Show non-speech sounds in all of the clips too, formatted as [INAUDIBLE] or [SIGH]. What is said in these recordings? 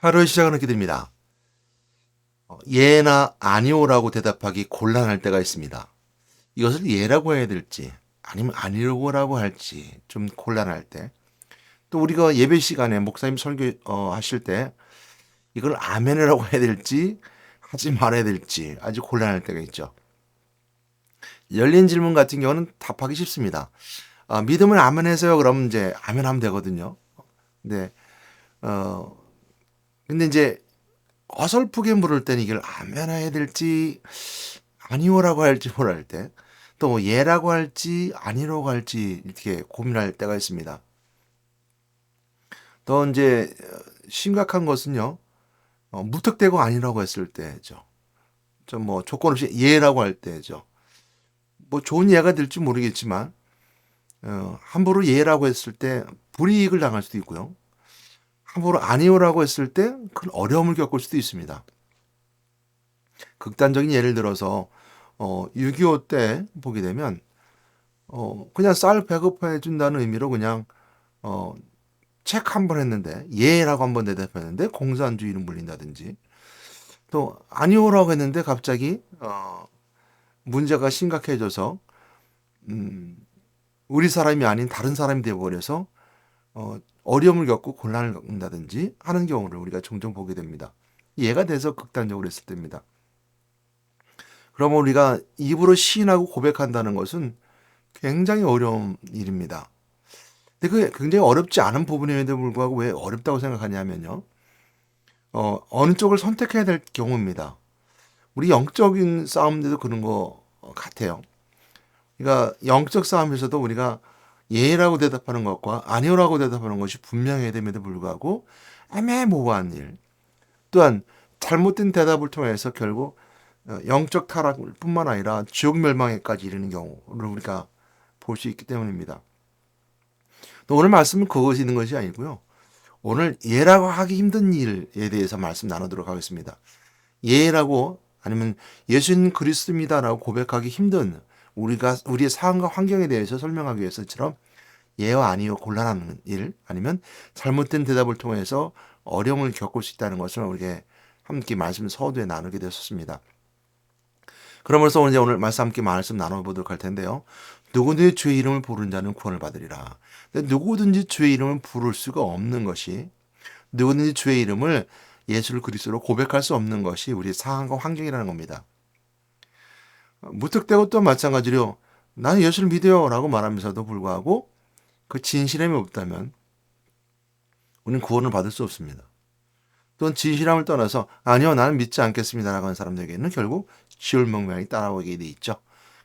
하루의 이렇게 됩니다. 어, 예나 아니오라고 대답하기 곤란할 때가 있습니다. 이것을 예라고 해야 될지 아니면 아니라고 할지 좀 곤란할 때. 또 우리가 예배 시간에 목사님 설교 어, 하실 때 이걸 아멘이라고 해야 될지 하지 말아야 될지 아주 곤란할 때가 있죠. 열린 질문 같은 경우는 답하기 쉽습니다. 아, 믿음을 아멘해서요. 그러면 이제 아멘하면 되거든요. 근데 어 근데 이제 어설프게 물을 때는 이걸 아멘해야 될지 아니오라고 할지 모를 때, 또 예라고 할지 아니라고 할지 이렇게 고민할 때가 있습니다. 더 이제 심각한 것은요, 어, 무턱대고 아니라고 했을 때죠. 좀 뭐 조건 없이 예라고 할 때죠. 뭐 좋은 예가 될지 모르겠지만, 어, 함부로 예라고 했을 때 불이익을 당할 수도 있고요. 함부로 아니오라고 했을 때 큰 어려움을 겪을 수도 있습니다. 극단적인 예를 들어서 어, 6.25 때 보게 되면 어, 그냥 쌀 배급해 준다는 의미로 그냥 어, 책 한 번 했는데 예라고 한 번 대답했는데 공산주의를 물린다든지 또 아니오라고 했는데 갑자기 어, 문제가 심각해져서 음, 우리 사람이 아닌 다른 사람이 되어버려서 어, 어려움을 겪고 곤란을 겪는다든지 하는 경우를 우리가 종종 보게 됩니다. 예가 돼서 극단적으로 했을 때입니다. 그러면 우리가 입으로 시인하고 고백한다는 것은 굉장히 어려운 일입니다. 근데 그게 굉장히 어렵지 않은 부분임에도 불구하고 왜 어렵다고 생각하냐면요. 어, 어느 쪽을 선택해야 될 경우입니다. 우리 영적인 싸움에도 그런 거 같아요. 그러니까 영적 싸움에서도 우리가 예라고 대답하는 것과 아니오라고 대답하는 것이 분명해야 됨에도 불구하고 애매모호한 일 또한 잘못된 대답을 통해서 결국 어, 영적 타락뿐만 아니라 지옥 멸망에까지 이르는 경우를 우리가 볼 수 있기 때문입니다. 또 오늘 말씀은 그것이 있는 것이 아니고요. 오늘 예라고 하기 힘든 일에 대해서 말씀 나누도록 하겠습니다. 예라고 아니면 예수님 그리스도입니다라고 고백하기 힘든 우리가 우리의 상황과 환경에 대해서 설명하기 위해서처럼 예와 아니요 곤란한 일 아니면 잘못된 대답을 통해서 어려움을 겪을 수 있다는 것을 우리에게 함께 말씀 서두에 나누게 되었습니다. 그러면서 이제 오늘 말씀 함께 말씀 나눠보도록 할 텐데요. 누구든지 주의 이름을 부르는 자는 구원을 받으리라. 누구든지 주의 이름을 부를 수가 없는 것이 누구든지 주의 이름을 예수를 그리스도로 고백할 수 없는 것이 우리 상황과 환경이라는 겁니다. 무턱대고 또 마찬가지로 나는 예수를 믿어요 라고 말하면서도 불구하고 그 진실함이 없다면 우리는 구원을 받을 수 없습니다. 또는 진실함을 떠나서 아니요 나는 믿지 않겠습니다 라고 하는 사람들에게는 결국 지울 명명이 따라오게 돼 있죠.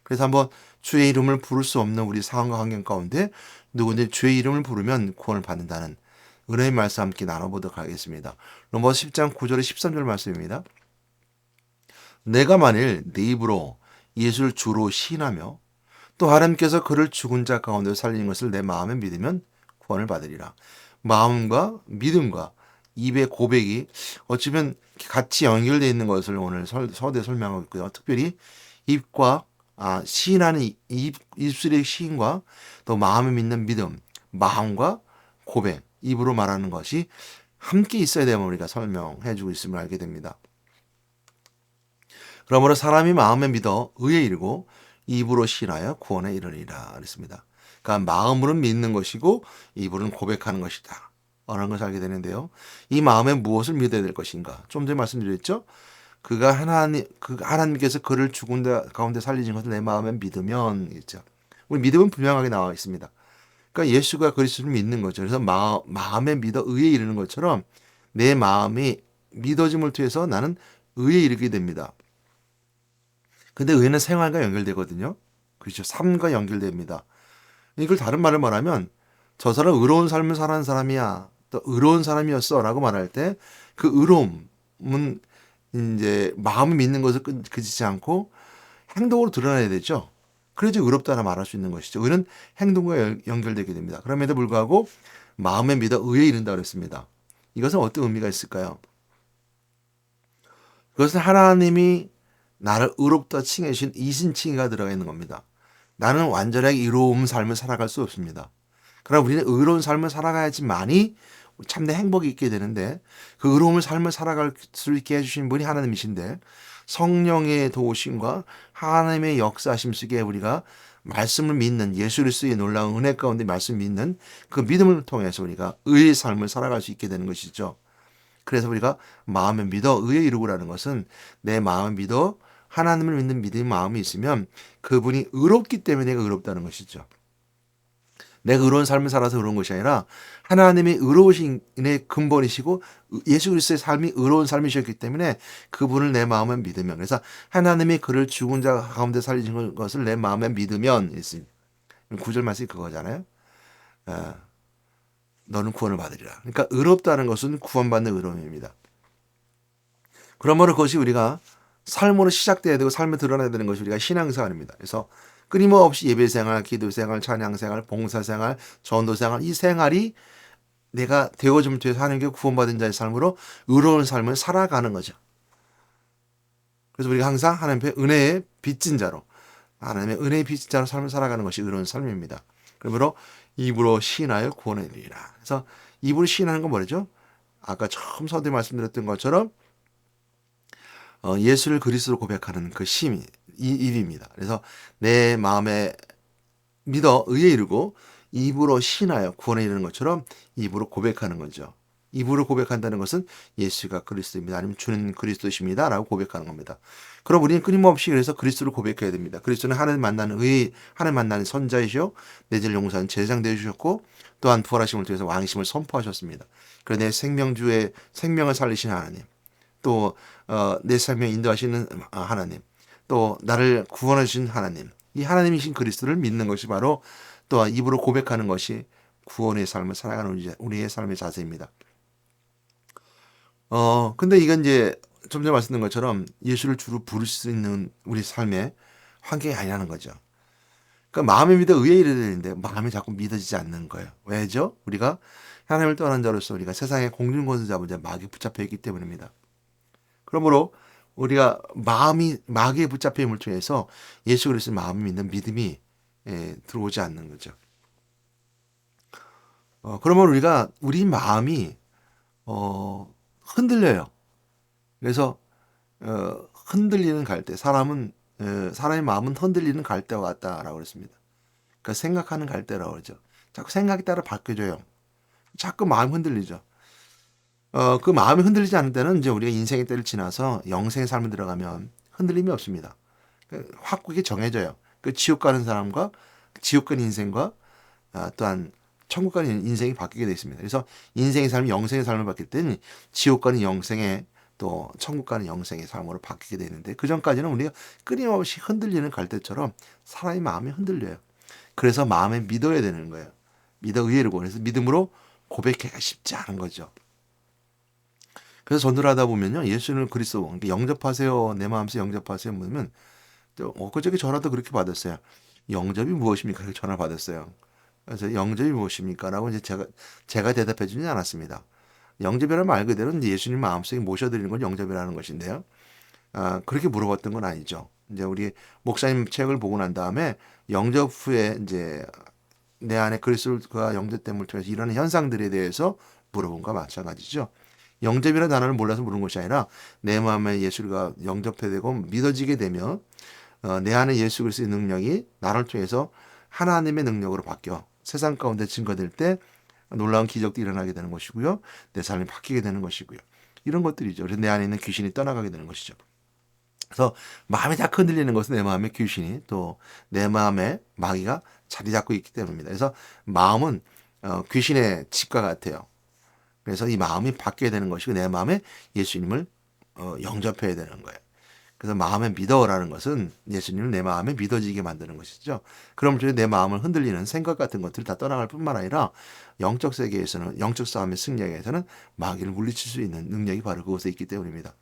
그래서 한번 주의 이름을 부를 수 없는 우리 상황과 환경 가운데 누구든지 주의 이름을 부르면 구원을 받는다는 은혜의 말씀 함께 나눠보도록 하겠습니다. 로마서 10장 9절에 13절 말씀입니다. 내가 만일 내 입으로 예수를 주로 시인하며 또 하나님께서 그를 죽은 자 가운데 살린 것을 내 마음에 믿으면 구원을 받으리라. 마음과 믿음과 입의 고백이 어쩌면 같이 연결되어 있는 것을 오늘 서대 설명하고 있고요. 특별히 입과 아, 시인하는 입, 입술의 시인과 또 마음에 믿는 믿음, 마음과 고백, 입으로 말하는 것이 함께 있어야 되면 우리가 설명해 주고 있음을 알게 됩니다. 그러므로 사람이 마음에 믿어 의에 이르고 입으로 신하여 구원에 이르리라 그랬습니다. 그러니까 마음으로는 믿는 것이고 입으로는 고백하는 것이다. 라는 것을 알게 되는데요. 이 마음에 무엇을 믿어야 될 것인가? 좀 전에 말씀드렸죠. 그가 하나님, 그 하나님께서 그를 죽은 데 가운데 살리신 것을 내 마음에 믿으면 있죠. 우리 믿음은 분명하게 나와 있습니다. 그러니까 예수가 그리스도를 믿는 거죠. 그래서 마, 마음에 믿어 의에 이르는 것처럼 내 마음이 믿어짐을 통해서 나는 의에 이르게 됩니다. 근데 의는 생활과 연결되거든요. 그렇죠. 삶과 연결됩니다. 이걸 다른 말을 말하면 저 사람 의로운 삶을 살아는 사람이야. 또 의로운 사람이었어. 라고 말할 때 그 의로움은 이제 마음을 믿는 것을 그치지 않고 행동으로 드러나야 되죠. 그래야지 의롭다라 말할 수 있는 것이죠. 의는 행동과 연결되게 됩니다. 그럼에도 불구하고 마음에 믿어 의에 이른다 그랬습니다. 이것은 어떤 의미가 있을까요? 그것은 하나님이 나를 의롭다 칭해주신 이신칭의가 들어가 있는 겁니다. 나는 완전하게 의로운 삶을 살아갈 수 없습니다. 그러나 우리는 의로운 삶을 살아가야지만이 참된 행복이 있게 되는데 그 의로움을 삶을 살아갈 수 있게 해주신 분이 하나님이신데 성령의 도우심과 하나님의 역사심 속에 우리가 말씀을 믿는 예수 그리스도의 놀라운 은혜 가운데 말씀 믿는 그 믿음을 통해서 우리가 의의 삶을 살아갈 수 있게 되는 것이죠. 그래서 우리가 마음을 믿어 의에 이루고라는 것은 내 마음을 믿어 하나님을 믿는 믿음의 마음이 있으면 그분이 의롭기 때문에 내가 의롭다는 것이죠. 내가 의로운 삶을 살아서 그런 것이 아니라 하나님이 의로우신의 근본이시고 예수 그리스도의 삶이 의로운 삶이셨기 때문에 그분을 내 마음에 믿으면 그래서 하나님이 그를 죽은 자 가운데 살리신 것을 내 마음에 믿으면. 구절 말씀이 그거잖아요. 아, 너는 구원을 받으리라. 그러니까 의롭다는 것은 구원받는 의로움입니다. 그러므로 그것이 우리가 삶으로 시작돼야 되고 삶에 드러나야 되는 것이 우리가 신앙생활입니다. 그래서 끊임없이 예배생활, 기도생활, 찬양생활, 봉사생활, 전도생활 이 생활이 내가 되어줌을 통해서 하나님께 구원받은 자의 삶으로 의로운 삶을 살아가는 거죠. 그래서 우리가 항상 하나님의 은혜의 빚진 자로 하나님의 은혜의 빚진 자로 삶을 살아가는 것이 의로운 삶입니다. 그러므로 입으로 시인하여 구원해 드리라. 그래서 입으로 시인하는 건 뭐죠? 아까 처음 서두에 말씀드렸던 것처럼 어, 예수를 그리스도로 고백하는 그 심이 이 입입니다. 그래서 내 마음에 믿어 의에 이르고 입으로 신하여 구원에 이르는 것처럼 입으로 고백하는 거죠. 입으로 고백한다는 것은 예수가 그리스도입니다. 아니면 주는 그리스도십니다. 라고 고백하는 겁니다. 그럼 우리는 끊임없이 그래서 그리스도를 고백해야 됩니다. 그리스도는 하나님 만나는 의, 하나님 만나는 선자이시오. 내질 용사는 제장 되주셨고 또한 부활하심을 통해서 왕심을 선포하셨습니다. 내 생명주의 생명을 살리신 하나님. 또, 어, 내 삶에 인도하시는 하나님. 또 나를 구원해 주신 하나님, 이 하나님이신 그리스도를 믿는 것이 바로 또 입으로 고백하는 것이 구원의 삶을 살아가는 우리의 삶의 자세입니다. 어, 근데 이건 이제 좀 전에 말씀드린 것처럼 예수를 주로 부를 수 있는 우리 삶의 환경이 아니라는 거죠. 그러니까 마음에 믿어 의에 이르야 되는데 마음이 자꾸 믿어지지 않는 거예요. 왜죠? 우리가 하나님을 떠난 자로서 우리가 세상의 공중권세 잡은 자 마귀 붙잡혀 있기 때문입니다. 그러므로 우리가 마음이 마귀에 붙잡혀 힘을 통해서 예수 그리스도 마음이 믿는 믿음이 예, 들어오지 않는 거죠. 어, 그러면 우리가 우리 마음이 어, 흔들려요. 그래서 어, 흔들리는 갈대 사람은 어, 사람의 마음은 흔들리는 갈대와 같다라고 그랬습니다. 그러니까 생각하는 갈대라고 그러죠. 자꾸 생각에 따라 바뀌어져요. 자꾸 마음 흔들리죠. 어, 그 마음이 흔들리지 않을 때는 이제 우리가 인생의 때를 지나서 영생의 삶을 들어가면 흔들림이 없습니다. 그 확고하게 정해져요. 그 지옥 가는 사람과 지옥 가는 인생과 아, 또한 천국 가는 인생이 바뀌게 되어 있습니다. 그래서 인생의 삶이 영생의 삶을 바뀔 때는 지옥 가는 영생의 또 천국 가는 영생의 삶으로 바뀌게 되는데 그 전까지는 우리가 끊임없이 흔들리는 갈대처럼 사람의 마음이 흔들려요. 그래서 마음에 믿어야 되는 거예요. 믿어 의외로 그래서 믿음으로 고백하기가 쉽지 않은 거죠. 그래서 전도를 하다 보면요. 예수는 그리스도 영접하세요. 내 마음속 영접하세요. 뭐냐면 엊그저께 전화도 그렇게 받았어요. 영접이 무엇입니까? 그렇게 전화 받았어요. 그래서 영접이 무엇입니까? 라고 이제 제가, 제가 대답해 주지 않았습니다. 영접이라는 말 그대로 예수님 마음속에 모셔드리는 건 영접이라는 것인데요. 아, 그렇게 물어봤던 건 아니죠. 이제 우리 목사님 책을 보고 난 다음에 영접 후에 이제 내 안에 그리스도가 영접됨을 통해서 일어나는 현상들에 대해서 물어본 것과 마찬가지죠. 영접이라는 단어를 몰라서 물은 것이 아니라 내 마음에 예수가 영접해 되고 믿어지게 되면 어, 내 안에 예수 그리스도의 능력이 나를 통해서 하나님의 능력으로 바뀌어 세상 가운데 증거될 때 놀라운 기적도 일어나게 되는 것이고요. 내 삶이 바뀌게 되는 것이고요. 이런 것들이죠. 그래서 내 안에 있는 귀신이 떠나가게 되는 것이죠. 그래서 마음이 다 흔들리는 것은 내 마음의 귀신이 또 내 마음에 마귀가 자리 잡고 있기 때문입니다. 그래서 마음은 어, 귀신의 집과 같아요. 그래서 이 마음이 바뀌어야 되는 것이고 내 마음에 예수님을 어, 영접해야 되는 거예요. 그래서 마음에 믿어라는 것은 예수님을 내 마음에 믿어지게 만드는 것이죠. 그럼 내 마음을 흔들리는 생각 같은 것들이 다 떠나갈 뿐만 아니라 영적 세계에서는 영적 싸움의 승리에서는 마귀를 물리칠 수 있는 능력이 바로 그곳에 있기 때문입니다.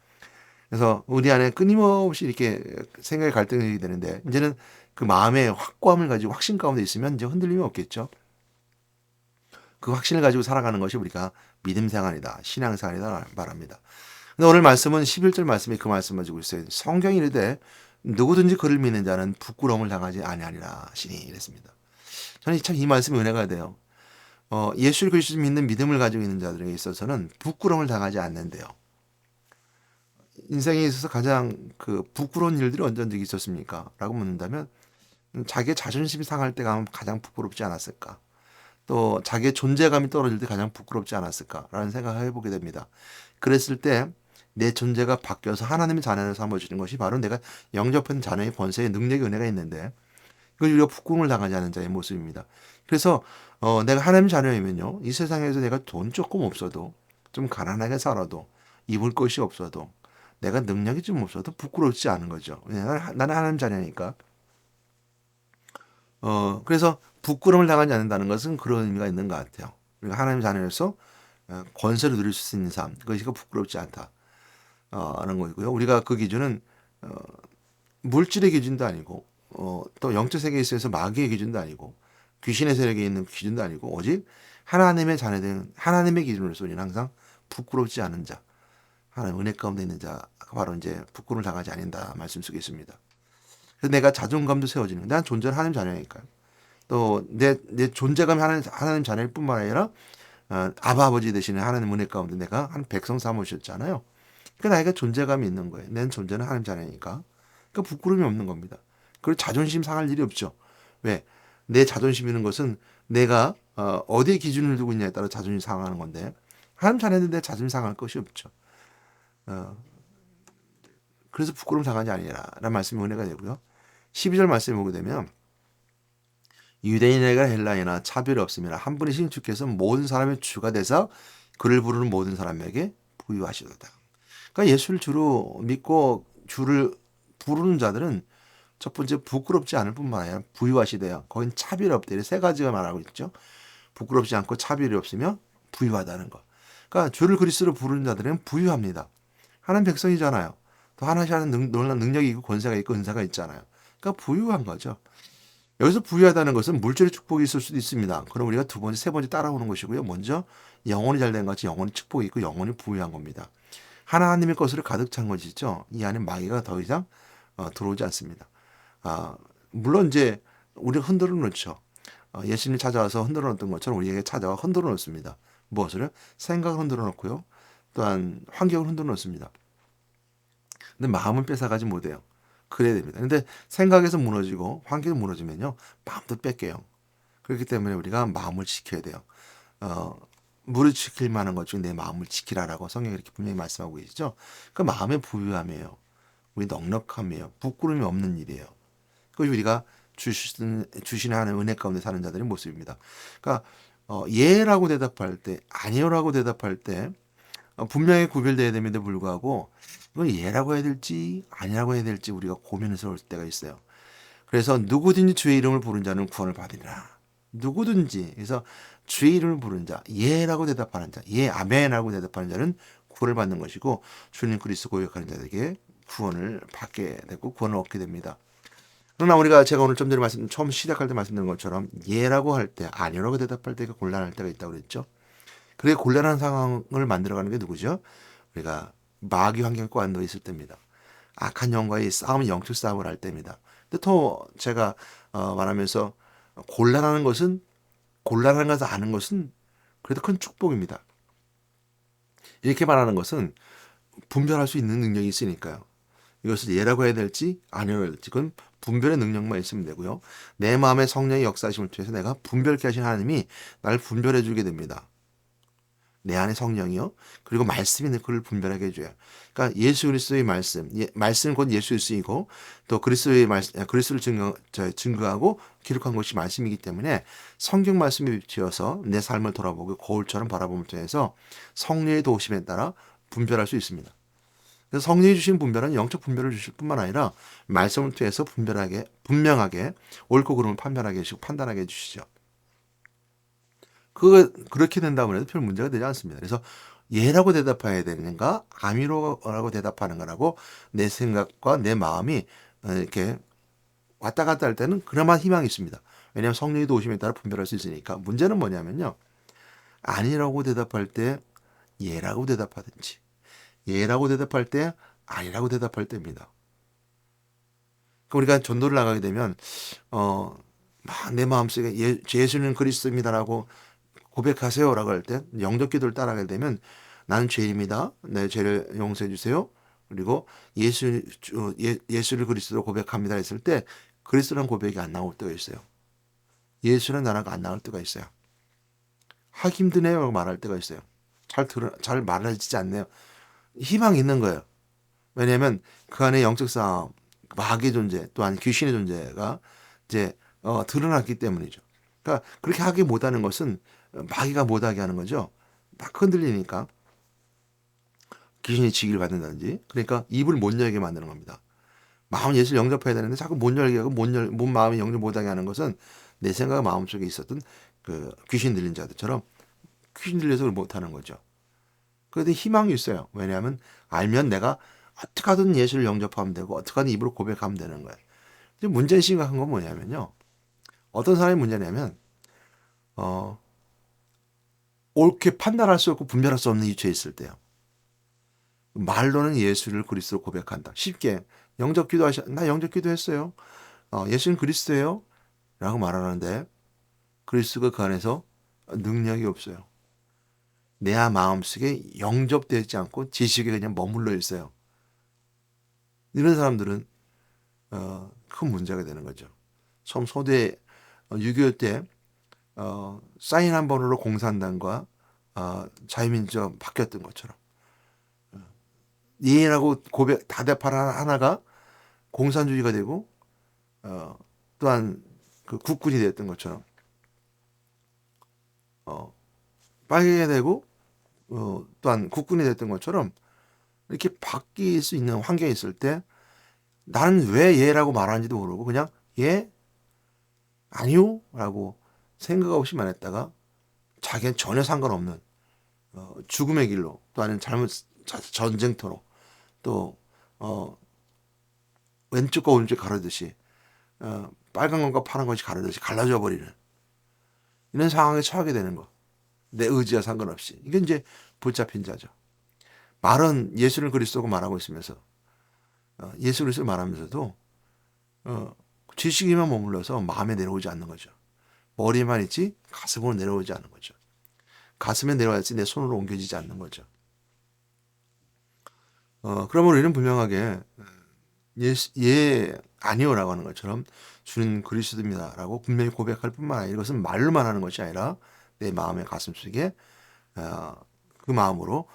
그래서 우리 안에 끊임없이 이렇게 생각의 갈등이 되는데 이제는 그 마음의 확고함을 가지고 확신 가운데 있으면 이제 흔들림이 없겠죠. 그 확신을 가지고 살아가는 것이 우리가 믿음 생활이다. 신앙 생활이다 말합니다. 근데 오늘 말씀은 11절 말씀이 그 말씀을 가지고 있어요. 성경이 이르되 누구든지 그를 믿는 자는 부끄러움을 당하지 아니하리라 시니 이랬습니다. 저는 참 이 말씀이 은혜가 돼요. 어, 예수를 그리스도 믿는 믿음을 가지고 있는 자들에게 있어서는 부끄러움을 당하지 않는데요. 인생에 있어서 가장 그 부끄러운 일들이 언제 언제 있었습니까? 라고 묻는다면 자기의 자존심이 상할 때가 가장 부끄럽지 않았을까? 또 자기의 존재감이 떨어질 때 가장 부끄럽지 않았을까라는 생각을 해보게 됩니다. 그랬을 때 내 존재가 바뀌어서 하나님의 자녀를 삼아주는 것이 바로 내가 영접한 자녀의 권세의 능력의 은혜가 있는데 이걸 우리가 부끄러움을 당하지 않는 자의 모습입니다. 그래서 어, 내가 하나님 자녀이면요 이 세상에서 내가 돈 조금 없어도 좀 가난하게 살아도 입을 것이 없어도 내가 능력이 좀 없어도 부끄럽지 않은 거죠. 왜냐하면 나는 하나님 자녀니까. 어, 그래서 부끄러움을 당하지 않는다는 것은 그런 의미가 있는 것 같아요. 우리가 하나님 자녀로서 어, 권세를 누릴 수 있는 삶, 그것이 부끄럽지 않다. 어, 하는 거고요. 우리가 그 기준은 어, 물질의 기준도 아니고 어, 또 영적 세계에 있어서 마귀의 기준도 아니고 귀신의 세력에 있는 기준도 아니고 오직 하나님의 자녀된 하나님의 기준으로서 우리는 항상 부끄럽지 않은 자, 하나님 은혜 가운데 있는 자가 바로 이제 부끄러움을 당하지 않는다 말씀 속에 있습니다. 그래서 내가 자존감도 세워지는 난 존재는 하나님 자녀니까요. 또 내 내 존재감이 하나님, 하나님 자녀일 뿐만 아니라 어, 아바 아버지 대신에 하나님 은혜 가운데 내가 한 백성 삼으셨잖아요. 그러니까 나이가 존재감이 있는 거예요. 내 존재는 하나님 자녀니까. 그러니까 부끄러움이 없는 겁니다. 그리고 자존심 상할 일이 없죠. 왜? 내 자존심 있는 것은 내가 어, 어디에 기준을 두고 있냐에 따라 자존심 상하는 건데 하나님 자녀인데 자존심 상할 것이 없죠. 어, 그래서 부끄러움 상하지 아니라 라는 말씀이 은혜가 되고요. 12절 말씀에 보게 되면 유대인에게 헬라이나 차별이 없으면 한 분이신 주께서 모든 사람의 주가 되사 그를 부르는 모든 사람에게 부유하시도다. 그러니까 예수를 주로 믿고 주를 부르는 자들은 첫 번째 부끄럽지 않을 뿐만 아니라 부유하시대요. 거긴 차별이 없대. 세 가지가 말하고 있죠. 부끄럽지 않고 차별이 없으며 부유하다는 거. 그러니까 주를 그리스도로 부르는 자들은 부유합니다. 하나님 백성이잖아요. 또 하나씩 하는 능력이 있고 권세가 있고 은사가 있잖아요. 그러니까 부유한 거죠. 여기서 부유하다는 것은 물질의 축복이 있을 수도 있습니다. 그럼 우리가 두 번째, 세 번째 따라오는 것이고요. 먼저 영혼이 잘 된 것이 영혼이 축복이 있고 영혼이 부유한 겁니다. 하나님의 것으로 가득 찬 것이죠. 이 안에 마귀가 더 이상 어, 들어오지 않습니다. 아, 물론 이제 우리 흔들어 놓죠. 어, 예수님 찾아와서 흔들어 놓던 것처럼 우리에게 찾아와 흔들어 놓습니다. 무엇을? 생각을 흔들어 놓고요. 또한 환경을 흔들어 놓습니다. 근데 마음은 뺏어가지 못해요. 그래야 됩니다. 근데 생각에서 무너지고 환경이 무너지면요. 마음도 뺏겨요. 그렇기 때문에 우리가 마음을 지켜야 돼요. 어, 물을 지킬 만한 것 중에 내 마음을 지키라라고 성경이 이렇게 분명히 말씀하고 계시죠. 그 마음의 부유함이에요. 우리 넉넉함이에요. 부끄러움이 없는 일이에요. 그것이 우리가 주신, 주신 하는 은혜 가운데 사는 자들의 모습입니다. 그러니까 어, 예라고 대답할 때 아니요라고 대답할 때 어, 분명히 구별돼야 됨에도 불구하고 이걸 예라고 해야 될지 아니라고 해야 될지 우리가 고민스러울 때가 있어요. 그래서 누구든지 주의 이름을 부른 자는 구원을 받으리라. 누구든지 그래서 주의 이름을 부른 자 예라고 대답하는 자예 아멘이라고 대답하는 자는 구원을 받는 것이고 주님 그리스도 고백하는 자에게 구원을 받게 되고 구원을 얻게 됩니다. 그러나 우리가 제가 오늘 좀 전에 말씀 처음 시작할 때 말씀드린 것처럼 예라고 할 때 아니라고 대답할 때가 곤란할 때가 있다고 그랬죠. 그게 곤란한 상황을 만들어가는 게 누구죠? 우리가 마귀 환경에 꽂아 있을 때입니다. 악한 영과의 싸움, 영적 싸움을 할 때입니다. 근데 또 제가 어, 말하면서 곤란하는 것은 곤란한 것을 아는 것은 그래도 큰 축복입니다. 이렇게 말하는 것은 분별할 수 있는 능력이 있으니까요. 이것을 예라고 해야 될지 아니라고 해야 될지 그건 분별의 능력만 있으면 되고요. 내 마음의 성령의 역사심을 통해서 내가 분별케 하신 하나님이 나를 분별해 주게 됩니다. 내 안에 성령이요. 그리고 말씀이 그를 분별하게 해줘요. 그러니까 예수 그리스도의 말씀, 예, 말씀은 곧 예수를 쓰이고 또 그리스도의 말씀, 그리스도를 증거, 저, 증거하고 기록한 것이 말씀이기 때문에 성경 말씀에 비추어서 내 삶을 돌아보고 거울처럼 바라봄을 통해서 성령의 도우심에 따라 분별할 수 있습니다. 그래서 성령이 주신 분별은 영적 분별을 주실 뿐만 아니라 말씀을 통해서 분별하게 분명하게 옳고 그름을 판별하게 해주시고 판단하게 해주시죠. 그 그렇게 된다면 해도 별 문제가 되지 않습니다. 그래서 예라고 대답해야 되는가 아미로라고 대답하는 거라고 내 생각과 내 마음이 이렇게 왔다 갔다 할 때는 그나마 희망이 있습니다. 왜냐하면 성령의 도우심에 따라 분별할 수 있으니까 문제는 뭐냐면요 아니라고 대답할 때 예라고 대답하든지 예라고 대답할 때 아니라고 대답할 때입니다. 그러니까 우리가 전도를 나가게 되면 어 막 내 마음속에 예, 예수는 그리스도입니다라고 고백하세요라고 할 때 영적 기도를 따라가게 되면 나는 죄인입니다. 내 죄를 용서해 주세요. 그리고 예수 주- 예, 예수를 그리스도로 고백합니다 했을 때 그리스도라는 고백이 안 나올 때가 있어요. 예수는 나라가 안 나올 때가 있어요. 하기 힘드네요 말할 때가 있어요. 잘 들어 잘 말해지지 않네요. 희망이 있는 거예요. 왜냐하면 그 안에 영적 싸움, 마귀의 존재, 또한 귀신의 존재가 이제 어, 드러났기 때문이죠. 그러니까 그렇게 하기 못하는 것은 마귀가 못하게 하는 거죠. 막 흔들리니까 귀신이 지기를 받는다든지. 그러니까 입을 못 열게 만드는 겁니다. 마음 예수를 영접해야 되는데 자꾸 못 열게 하고 못 열, 못 마음이 영접 못하게 하는 것은 내 생각 마음 속에 있었던 그 귀신 들린 자들처럼 귀신 들려서 못하는 거죠. 그런데 희망이 있어요. 왜냐하면 알면 내가 어떻게 하든 예수를 영접하면 되고 어떻게 하든 입으로 고백하면 되는 거예요. 근데 문제 심각한 건 뭐냐면요. 어떤 사람이 문제냐면 어 옳게 판단할 수 없고 분별할 수 없는 위치에 있을 때요. 말로는 예수를 그리스도 고백한다. 쉽게 영접 기도하셔. 나 영접 기도했어요. 어, 예수는 그리스도예요. 라고 말하는데 그리스도가 그 안에서 능력이 없어요. 내 마음속에 영접되지 않고 지식에 그냥 머물러 있어요. 이런 사람들은 어, 큰 문제가 되는 거죠. 처음 소대 6.25때 어, 사인 한 번으로 공산당과 어, 자유민주가 바뀌었던 것처럼. 예라고 고백 다대팔 하나가 공산주의가 되고 어, 또한 그 국군이 됐던 것처럼. 어, 빨개게 되고 어, 또한 국군이 됐던 것처럼 이렇게 바뀔 수 있는 환경에 있을 때 나는 왜 얘라고 말하는지도 모르고 그냥 얘 아니요 라고 생각 없이 말했다가 자기는 전혀 상관없는 어, 죽음의 길로 또 아니면 잘못 자- 전쟁터로 또 어, 왼쪽과 오른쪽 가르듯이 어, 빨간 것과 파란 것이 가르듯이 갈라져 버리는 이런 상황에 처하게 되는 거. 내 의지와 상관없이 이게 이제 붙잡힌 자죠. 말은 예수를 그리스도고 말하고 있으면서 어, 예수 그리스도 말하면서도 어, 지식이만 머물러서 마음에 내려오지 않는 거죠. 머리만 있지 가슴으로 내려오지 않는 거죠. 가슴에 내려와야지 내 손으로 옮겨지지 않는 거죠. 어, 그러면 우리는 분명하게 예, 예 아니요라고 하는 것처럼 주는 그리스도입니다라고 분명히 고백할 뿐만 아니라 이것은 말로만 하는 것이 아니라 내 마음의 가슴 속에 어, 그 마음으로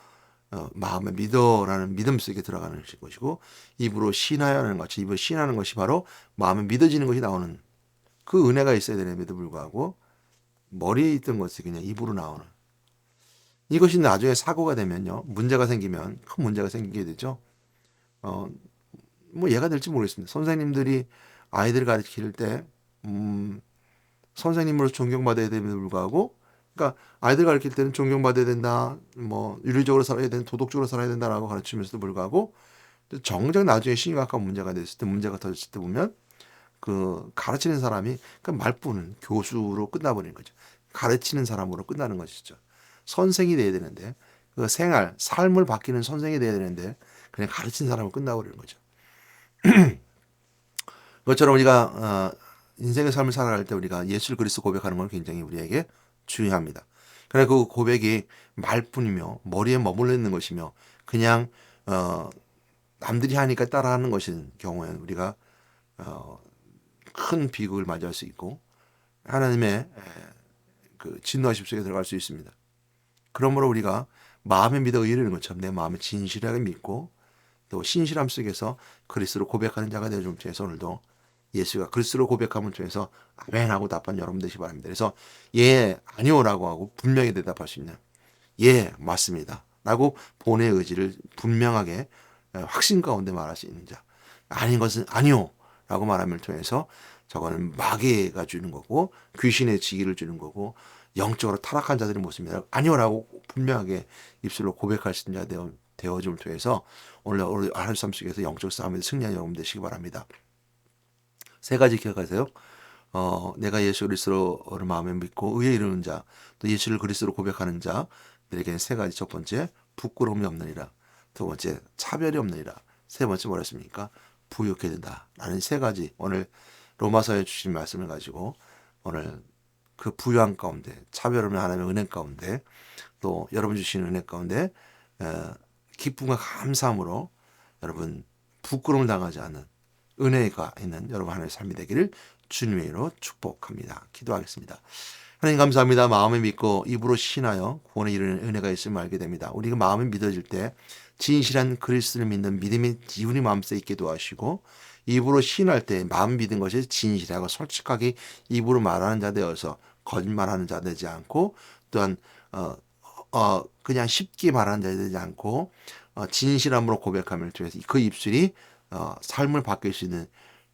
어, 마음에 믿어라는 믿음 속에 들어가는 것이고 입으로 신하여는 것이 입으로 신하는 것이 바로 마음에 믿어지는 것이 나오는 그 은혜가 있어야 되는데도 불구하고 머리에 있던 것이 그냥 입으로 나오는 이것이 나중에 사고가 되면요 문제가 생기면 큰 문제가 생기게 되죠. 어, 뭐 얘가 될지 모르겠습니다. 선생님들이 아이들 가르칠 때 음, 선생님으로 존경받아야 됨에도 불구하고 그러니까 아이들 가르칠 때는 존경받아야 된다, 뭐 윤리적으로 살아야 된다, 도덕적으로 살아야 된다라고 가르치면서도 불구하고 정작 나중에 심각한 문제가 됐을 때 문제가 터졌을 때 보면 그 가르치는 사람이 그 말뿐은 교수로 끝나버리는 거죠. 가르치는 사람으로 끝나는 것이죠. 선생이 돼야 되는데 그 생활 삶을 바뀌는 선생이 돼야 되는데 그냥 가르치는 사람으로 끝나버리는 거죠. [CLEARS THROAT] 그것처럼 우리가 어, 인생의 삶을 살아갈 때 우리가 예수를 그리스도 고백하는 건 굉장히 우리에게 중요합니다. 그러나 그 고백이 말뿐이며 머리에 머물러 있는 것이며 그냥 어, 남들이 하니까 따라하는 것인 경우에는 우리가 어, 큰 비극을 맞이할 수 있고 하나님의 에, 그 진노하심 속에 들어갈 수 있습니다. 그러므로 우리가 마음에 믿어 의뢰는 것처럼 내 마음에 진실하게 믿고 또 신실함 속에서 그리스도로 고백하는 자가 되어 좀 통해서 오늘도 예수가 그리스도로 고백함을 통해서 아멘 하고 답한 여러분 되시기 바랍니다. 그래서 예 아니오라고 하고 분명히 대답할 수 있는 예 맞습니다. 라고 본의 의지를 분명하게 확신 가운데 말할 수 있는 자 아닌 것은 아니오 라고 말함을 통해서 저거는 마귀가 주는 거고 귀신의 지기를 주는 거고 영적으로 타락한 자들의 모습입니다. 아니오라고 분명하게 입술로 고백할 수 있는 자 되어, 되어줌을 통해서 오늘 오늘 하루 삶 속에서 영적 싸움에서 승리한 여러분 되시기 바랍니다. 세 가지 기억하세요. 어, 내가 예수 그리스도를 마음에 믿고 의에 이르는 자, 또 예수를 그리스도로 고백하는 자들에게는 세 가지. 첫 번째, 부끄러움이 없느니라. 두 번째, 차별이 없느니라. 세 번째 뭐랬습니까? 부욕해야 된다. 라는 세 가지 오늘 로마서에 주신 말씀을 가지고 오늘 그 부유한 가운데 차별 없는 하나님의 은혜 가운데 또 여러분 주신 은혜 가운데 에, 기쁨과 감사함으로 여러분 부끄러움을 당하지 않는 은혜가 있는 여러분 하나님의 삶이 되기를 주님의 이름으로 축복합니다. 기도하겠습니다. 하나님 감사합니다. 마음에 믿고 입으로 신하여 구원에 이르는 은혜가 있음을 알게 됩니다. 우리가 마음에 믿어질 때 진실한 그리스도를 믿는 믿음의 기운이 마음속에 있게 도와주시고 입으로 신할 때 마음 믿은 것이 진실하고 솔직하게 입으로 말하는 자 되어서 거짓말하는 자 되지 않고 또한 어, 어 그냥 쉽게 말하는 자 되지 않고 어, 진실함으로 고백함을 통해서 그 입술이 어, 삶을 바뀔 수 있는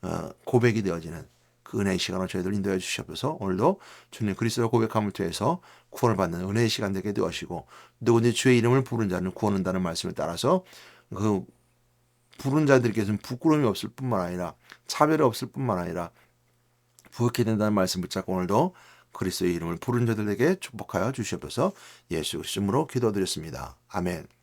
어, 고백이 되어지는 그 은혜의 시간을 저희들 인도해 주시옵소서 오늘도 주님 그리스도 고백함을 통해서 구원을 받는 은혜의 시간 되게 되시고 누구든지 주의 이름을 부른 자는 구원한다는 말씀을 따라서 그 부른 자들께서는 부끄러움이 없을 뿐만 아니라 차별이 없을 뿐만 아니라 부욕해 된다는 말씀 붙잡고 오늘도 그리스도의 이름을 부른 자들에게 축복하여 주시옵소서 예수 그리스도로 기도드렸습니다. 아멘.